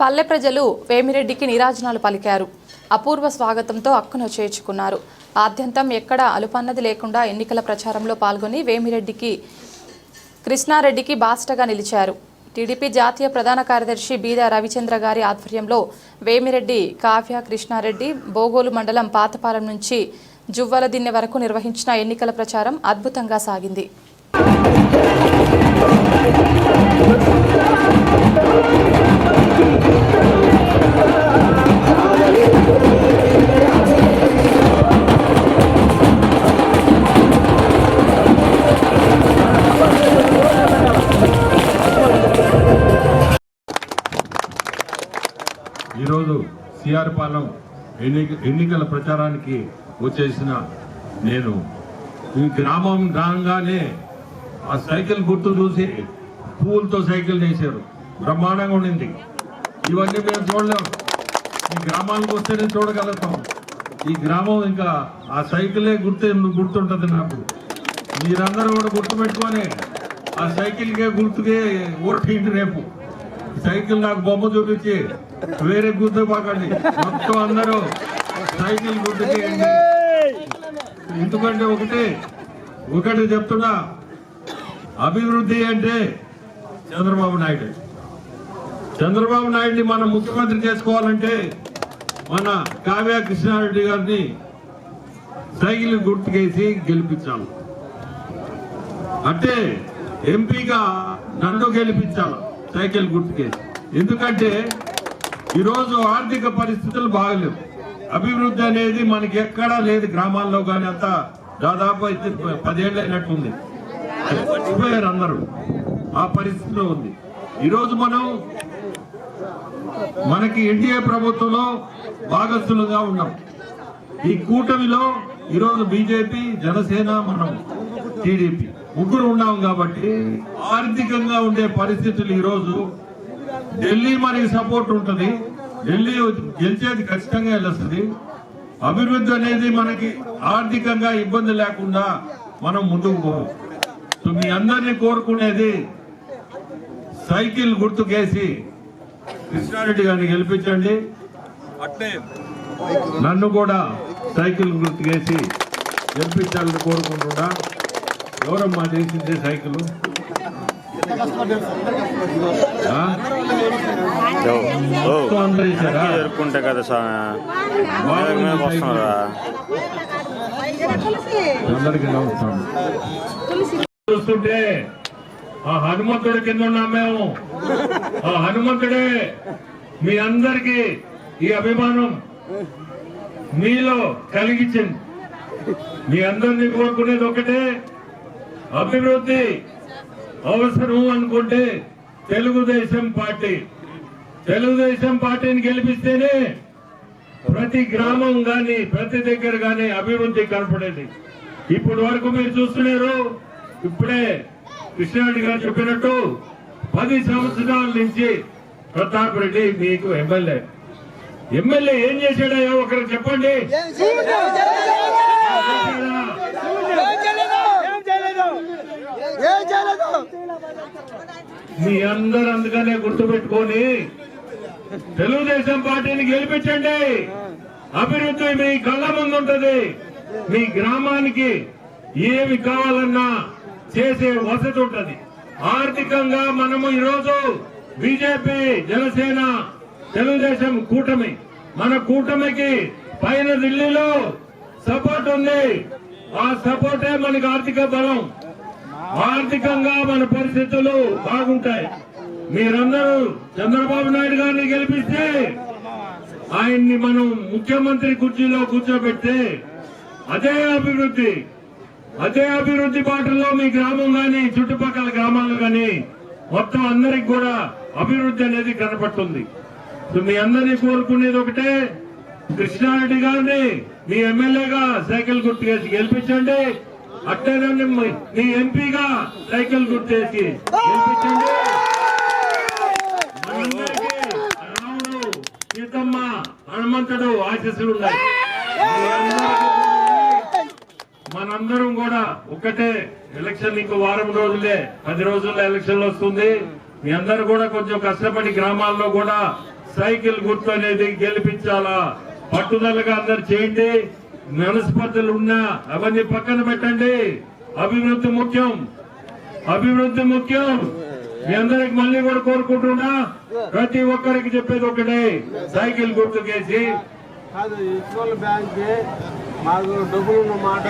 పల్లె ప్రజలు వేమిరెడ్డికి నీరాజనాలు పలికారు. అపూర్వ స్వాగతంతో అక్కును చేర్చుకున్నారు. ఆద్యంతం ఎక్కడ అలుపన్నది లేకుండా ఎన్నికల ప్రచారంలో పాల్గొని వేమిరెడ్డికి కృష్ణారెడ్డికి బాస్టగా నిలిచారు. టీడీపీ జాతీయ ప్రధాన కార్యదర్శి బీద రవిచంద్ర గారి ఆధ్వర్యంలో వేమిరెడ్డి కావ్య కృష్ణారెడ్డి బోగోలు మండలం పాతపాలెం నుంచి జువ్వల దిన్నె వరకు నిర్వహించిన ఎన్నికల ప్రచారం అద్భుతంగా సాగింది. ఈరోజు సిఆర్ పాలెం ఎన్నిక ఎన్నికల ప్రచారానికి వచ్చేసిన నేను. ఈ గ్రామం రాగానే ఆ సైకిల్ గుర్తు చూసి పూలతో సైకిల్ చేశారు. బ్రహ్మాండంగా ఉండింది. ఇవన్నీ మేము చూడలేము ఈ గ్రామానికి వస్తేనే చూడగలుగుతాం. ఈ గ్రామం ఇంకా ఆ సైకిలే గుర్తు గుర్తుంటుంది నాకు. మీరందరూ కూడా గుర్తుపెట్టుకొని ఆ సైకిల్కే గుర్తుకే ఓటేయండి రేపు. సైకిల్ నాకు బొమ్మ చూపించి వేరే గుర్తు పాకండి. మొత్తం అందరూ సైకిల్ గుర్తుకేయండి ఎందుకంటే ఒకటి ఒకటి చెప్తున్నా అభివృద్ధి అంటే చంద్రబాబు నాయుడు. చంద్రబాబు నాయుడిని మనం ముఖ్యమంత్రి చేసుకోవాలంటే మన కావ్య కృష్ణారెడ్డి గారిని సైకిల్ గుర్తుకేసి గెలిపించాలి. అంటే ఎంపీగా నన్ను గెలిపించాలి సైకిల్ గుర్తుకేసి. ఎందుకంటే ఈరోజు ఆర్థిక పరిస్థితులు బాగలేవు. అభివృద్ధి అనేది మనకి ఎక్కడా లేదు గ్రామాల్లో కానీ అంతా దాదాపు అయితే పదేళ్ళు అయినట్టుంది. మర్చిపోయారు అందరూ ఆ పరిస్థితిలో ఉంది. ఈరోజు మనం మనకి ఎన్డీఏ ప్రభుత్వంలో భాగస్థులుగా ఉన్నాం. ఈ కూటమిలో ఈరోజు బీజేపీ జనసేన మనం టీడీపీ ముగ్గురు ఉన్నాం కాబట్టి ఆర్థికంగా ఉండే పరిస్థితులు ఈరోజు ఢిల్లీ మనకి సపోర్ట్ ఉంటుంది. ఢిల్లీ గెలిచేది ఖచ్చితంగా వెళ్ళొస్తుంది. అభివృద్ధి అనేది మనకి ఆర్థికంగా ఇబ్బంది లేకుండా మనం ముందుకు పోవాలి సో మీ అందరినీ కోరుకునేది సైకిల్ గుర్తుకేసి కృష్ణారెడ్డి గారిని గెలిపించండి. నన్ను కూడా సైకిల్ గుర్తుకేసి గెలిపించాలని కోరుకుంటున్నా. ఎవరమ్మా చేసింది సైకిల్? కదా. వస్తున్నారా? అందరికీ నమస్కారం. చూస్తుంటే ఆ హనుమంతుడి కింద ఉన్నాం మేము. ఆ హనుమంతుడే మీ అందరికి ఈ అభిమానం మీలో కలిగించింది. మీ అందరినీ కోరుకునేది ఒకటే అభివృద్ధి అవసరం అనుకుంటే తెలుగుదేశం పార్టీ. తెలుగుదేశం పార్టీని గెలిపిస్తేనే ప్రతి గ్రామం గాని ప్రతి దగ్గర గాని అభివృద్ధి కనపడేది. ఇప్పుడు వరకు మీరు చూస్తున్నారు ఇప్పుడే కృష్ణారెడ్డి గారు చెప్పినట్టు పది సంవత్సరాల నుంచి ప్రతాప్ రెడ్డి మీకు ఎమ్మెల్యే. ఎమ్మెల్యే ఏం చేశాడయ్యా? ఒకరు చెప్పండి? మీ అందరు అందుకనే గుర్తుపెట్టుకొని తెలుగుదేశం పార్టీని గెలిపించండి. అభివృద్ధి మీ కళ్ళ ముందు ఉంటది. మీ గ్రామానికి ఏమి కావాలన్నా చేసే వసతి ఉంటది. ఆర్థికంగా మనము ఈరోజు బీజేపీ జనసేన తెలుగుదేశం కూటమి మన కూటమికి పైన ఢిల్లీలో సపోర్ట్ ఉంది. ఆ సపోర్టే మనకి ఆర్థిక బలం. ఆర్థికంగా మన పరిస్థితులు బాగుంటాయి. మీరందరూ చంద్రబాబు నాయుడు గారిని గెలిపిస్తే ఆయన్ని మనం ముఖ్యమంత్రి కుర్చీలో కూర్చోబెడితే అదే అభివృద్ధి. అదే అభివృద్ధి బాటలో మీ గ్రామం గాని చుట్టుపక్కల గ్రామాలు గాని మొత్తం అందరికి కూడా అభివృద్ధి అనేది కనపడుతుంది. సో మీ అందరినీ కోరుకునేది ఒకటే కృష్ణారెడ్డి గారిని మీ ఎమ్మెల్యేగా సైకిల్ గుర్తుకేసి గెలిపించండి. అట్టేనండి మీ- మీ ఎంపీగా సైకిల్ గుర్తేసి గెలిపించండి. రాముడు సీతమ్మ హనుమంతుడు ఆశీస్సులు ఉన్నాయి. మనందరం కూడా ఒకటే ఎలక్షన్ ఇంకో వారం రోజులే పది రోజుల్లో ఎలక్షన్ వస్తుంది. మీ అందరు కూడా కొంచెం కష్టపడి గ్రామాల్లో కూడా సైకిల్ గుర్తు అనేది గెలిపించాలా? పట్టుదలగా అందరు చేయండి. మనస్పర్ధలు ఉన్నా అవన్నీ పక్కన పెట్టండి. అభివృద్ధి ముఖ్యం. అభివృద్ధి ముఖ్యం. మీ అందరికి మళ్ళీ కూడా కోరుకుంటున్నా ప్రతి ఒక్కరికి చెప్పేది ఒకటే సైకిల్ గుర్తుకేసి బ్యాంక్ మాకు డబ్బులు ఉన్న మాట